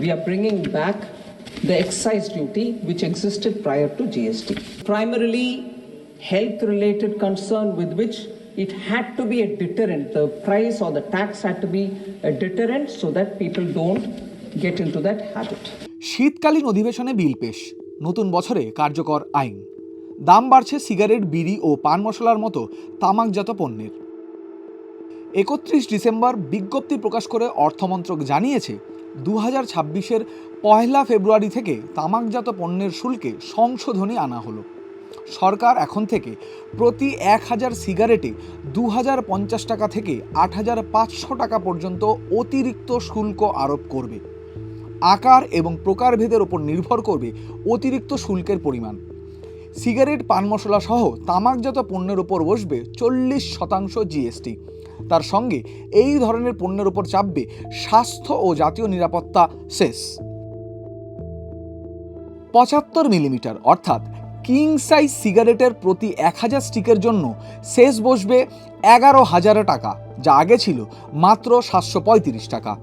we are bringing back the excise duty which existed prior to GST. Primarily, health related concern with which it had to be a deterrent. The price or the tax had to be a deterrent so that people don't get into that habit. শীতকালীন অধিবেশনে বিল পেশ নতুন বছরে কার্যকর আইন দাম বাড়ছে cigarette বিড়ি ও পান মশলার মতো তামাকজাত পণ্যের একত্রিশ ডিসেম্বর বিজ্ঞপ্তি প্রকাশ করে অর্থমন্ত্রক জানিয়েছে দু হাজার ছাব্বিশের পয়লা ফেব্রুয়ারি থেকে তামাকজাত পণ্যের শুল্কে সংশোধনী আনা হলো। সরকার এখন থেকে প্রতি এক হাজার সিগারেটে দু হাজার পঞ্চাশ টাকা থেকে আট হাজার পাঁচশো টাকা পর্যন্ত অতিরিক্ত শুল্ক আরোপ করবে। আকার এবং প্রকারভেদের ওপর নির্ভর করবে অতিরিক্ত শুল্কের পরিমাণ। সিগারেট, পান মশলা সহ তামাকজাত পণ্যের ওপর বসবে চল্লিশ শতাংশ জিএসটি। তার সঙ্গে এই ধরনের পণ্যের ওপর চাপবে স্বাস্থ্য ও জাতীয় নিরাপত্তা সেস। পঁচাত্তর মিলিমিটার, অর্থাৎ কিং সাইজ সিগারেটের প্রতি এক হাজার স্টিকের জন্য শেষ বসবে এগারো হাজার টাকা, যা আগে ছিল মাত্র সাতশো পঁয়ত্রিশ টাকা।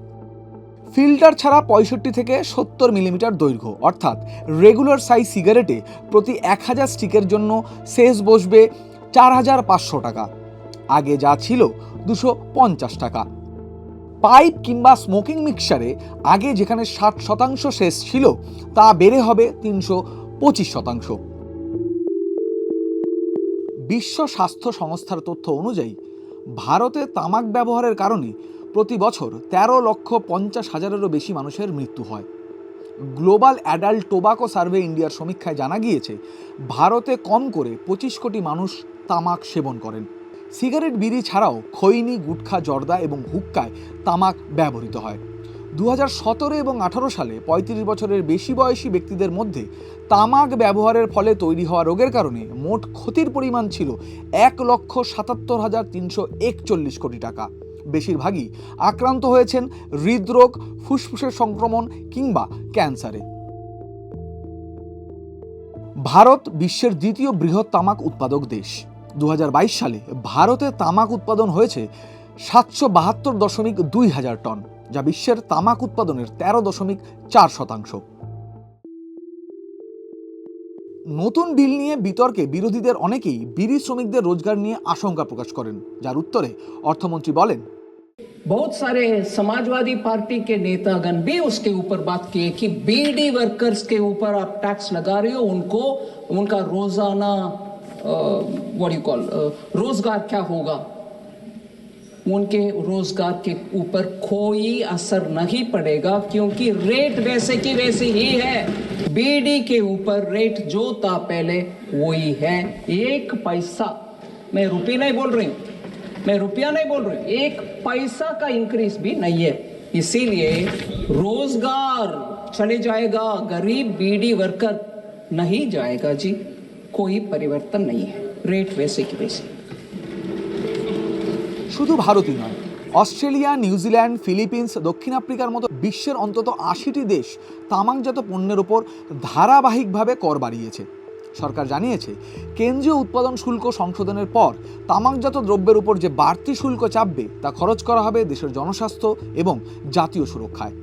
ফিল্টার ছাড়া পঁয়ষট্টি থেকে সত্তর মিলিমিটার দৈর্ঘ্য, অর্থাৎ রেগুলার সাইজ সিগারেটে প্রতি এক হাজার স্টিকের জন্য শেষ বসবে চার হাজার পাঁচশো টাকা। আগে যা ছিল দুশো পঞ্চাশ টাকা। পাইপ কিংবা স্মোকিং মিক্সারে আগে যেখানে ষাট শতাংশ শেষ ছিল, তা বেড়ে হবে তিনশো পঁচিশ শতাংশ। বিশ্ব স্বাস্থ্য সংস্থার তথ্য অনুযায়ী, ভারতে তামাক ব্যবহারের কারণে প্রতি বছর তেরো লক্ষ পঞ্চাশ হাজারেরও বেশি মানুষের মৃত্যু হয়। গ্লোবাল অ্যাডাল্ট টোবাকো সার্ভে ইন্ডিয়ার সমীক্ষায় জানা গিয়েছে, ভারতে কম করে পঁচিশ কোটি মানুষ তামাক সেবন করেন। সিগারেট, বিড়ি ছাড়াও খৈনি, গুটখা, জর্দা এবং হুক্কায় তামাক ব্যবহৃত হয়। দু হাজার সতেরো এবং আঠারো সালে পঁয়ত্রিশ বছরের বেশি বয়সী ব্যক্তিদের মধ্যে তামাক ব্যবহারের ফলে তৈরি হওয়া রোগের কারণে মোট ক্ষতির পরিমাণ ছিল এক লক্ষ সাতাত্তর হাজার তিনশো একচল্লিশ কোটি টাকা। বেশিরভাগই আক্রান্ত হয়েছেন হৃদরোগ, ফুসফুসের সংক্রমণ কিংবা ক্যান্সারে। ভারত বিশ্বের দ্বিতীয় বৃহৎ তামাক উৎপাদক দেশ। দু সালে ভারতে তামাক উৎপাদন হয়েছে সাতশো বাহাত্তর দশমিক দুই হাজার টন যা বিশ্বের তামাক উৎপাদনের তেরো দশমিক চার শতাংশ নতুন বিল নিয়ে বিতর্কে বিরোধীদের অনেকেই বিড়ি শ্রমিকদের রোজগার নিয়ে আশঙ্কা প্রকাশ করেন যার উত্তরে অর্থমন্ত্রী বলেন बहुत सारे समाजवादी पार्टी के नेतागण भी उसके ऊपर बात किए कि बीडी वर्कर्स के ऊपर आप टैक्स लगा रहे हो उनको उनका रोजाना व्हाट यू कॉल रोज़गार क्या होगा? उनके रोज़गार के ऊपर कोई असर नहीं पड़ेगा, क्योंकि रेट वैसे की वैसे ही है। बीडी के ऊपर रेट जो था पहले, वही है। एक पैसा, मैं रुपये नहीं बोल रही मैं रुपया नहीं बोल रही एक पैसा का इंक्रीज भी नहीं है। इसीलिए रोज़गार चले जाएगा, गरीब बीडी वर्कर नहीं जाएगा जी। कोई परिवर्तन नहीं है रेट वैसे की वैसे শুধু ভারতই নয় অস্ট্রেলিয়া নিউজিল্যান্ড ফিলিপিন্স দক্ষিণ আফ্রিকার মতো বিশ্বের অন্তত আশিটি দেশ তামাকজাত পণ্যের ওপর ধারাবাহিকভাবে কর বাড়িয়েছে সরকার জানিয়েছে কেন্দ্রীয় উৎপাদন শুল্ক সংশোধনের পর তামাকজাত দ্রব্যের উপর যে বাড়তি শুল্ক চাপবে তা খরচ করা হবে দেশের জনস্বাস্থ্য এবং জাতীয় সুরক্ষায়